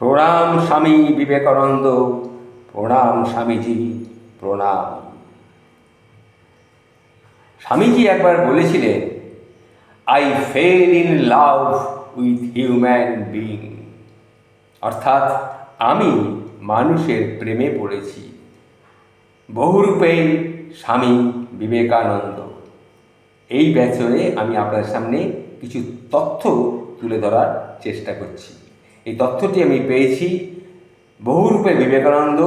প্রণাম স্বামী বিবেকানন্দ, প্রণাম স্বামীজি প্রণাম। স্বামীজি একবার বলেছিলেন I fell in love with human being অর্থাৎ আমি মানুষের প্রেমে পড়েছি। বহুরূপে স্বামী বিবেকানন্দ। এই ব্যাচরে আমি আপনার সামনে কিছু তথ্য তুলে ধরার চেষ্টা করছি। এই তথ্যটি আমি পেয়েছি। বহুরূপে বিবেকানন্দ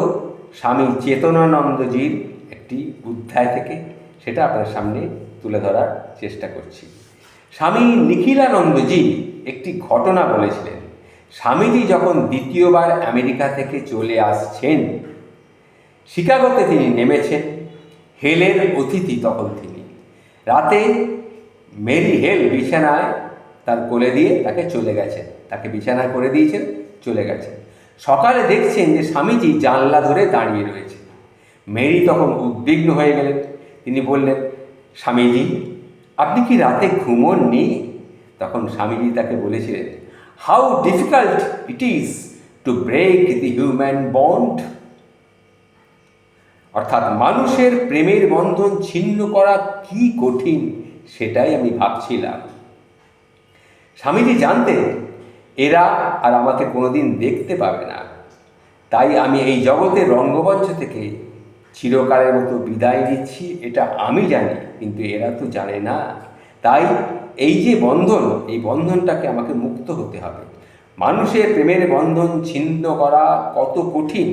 স্বামী চেতনানন্দজির একটি অধ্যায় থেকে, সেটা আপনার সামনে তুলে ধরার চেষ্টা করছি। স্বামী নিখিলানন্দজি একটি ঘটনা বলেছিলেন। স্বামীজি যখন দ্বিতীয়বার আমেরিকা থেকে চলে আসছেন, শিকাগোতে তিনি নেমেছেন, হেলের অতিথি তখন তিনি। রাতে মেরি হেল বিছানায় তার কোলে দিয়ে তাকে চলে গেছেন তাকে বিছানা করে দিয়েছেন, চলে গেছে। সকালে দেখছেন যে স্বামীজি জানলা ধরে দাঁড়িয়ে রয়েছে। মেরি তখন উদ্বিগ্ন হয়ে গেলেন। তিনি বললেন, স্বামীজি, আপনি কি রাতে ঘুমোননি? তখন স্বামীজি তাকে বলেছিলেন how difficult it is to break the human bond অর্থাৎ মানুষের প্রেমের বন্ধন ছিন্ন করা কি কঠিন, সেটাই আমি ভাবছিলাম। স্বামীজি জানতেন, এরা আর আমাকে কোনোদিন দেখতে পাবে না। তাই আমি এই জগতের রঙ্গমঞ্চ থেকে চিরকালের মতো বিদায় নিচ্ছি, এটা আমি জানি, কিন্তু এরা তো জানে না। তাই এই যে বন্ধন, এই বন্ধনটাকে আমাকে মুক্ত হতে হবে। মানুষের প্রেমের বন্ধন ছিন্ন করা কত কঠিন,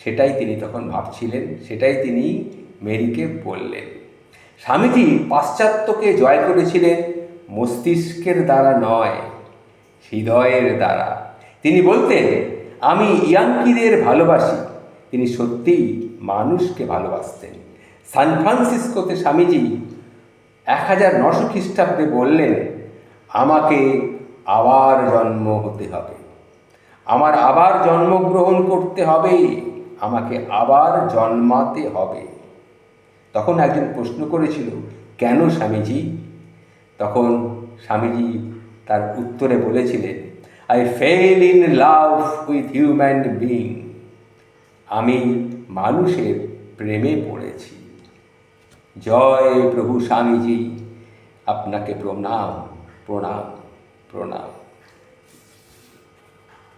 সেটাই তিনি তখন ভাবছিলেন, সেটাই তিনি মেরিকে বললেন। স্বামীজি পাশ্চাত্যকে জয় করেছিলেন মস্তিষ্কের দ্বারা নয়, হৃদয়ের দ্বারা। তিনি বলতেন, আমি ইয়াঙ্কিদের ভালোবাসি। তিনি সত্যিই মানুষকে ভালোবাসতেন। সান ফ্রান্সিসকোতে স্বামীজি এক হাজার নশো খ্রিস্টাব্দে বললেন, আমাকে আবার জন্ম হতে হবে। আমার আবার জন্মগ্রহণ করতে হবে। আমাকে আবার জন্মাতে হবে। তখন একজন প্রশ্ন করেছিল, কেন স্বামীজি তখন স্বামীজি তার উত্তরে বলেছিলেন I fell in love with human being আমি মানুষের প্রেমে পড়েছি। জয় প্রভু স্বামীজি, আপনাকে প্রণাম প্রণাম প্রণাম।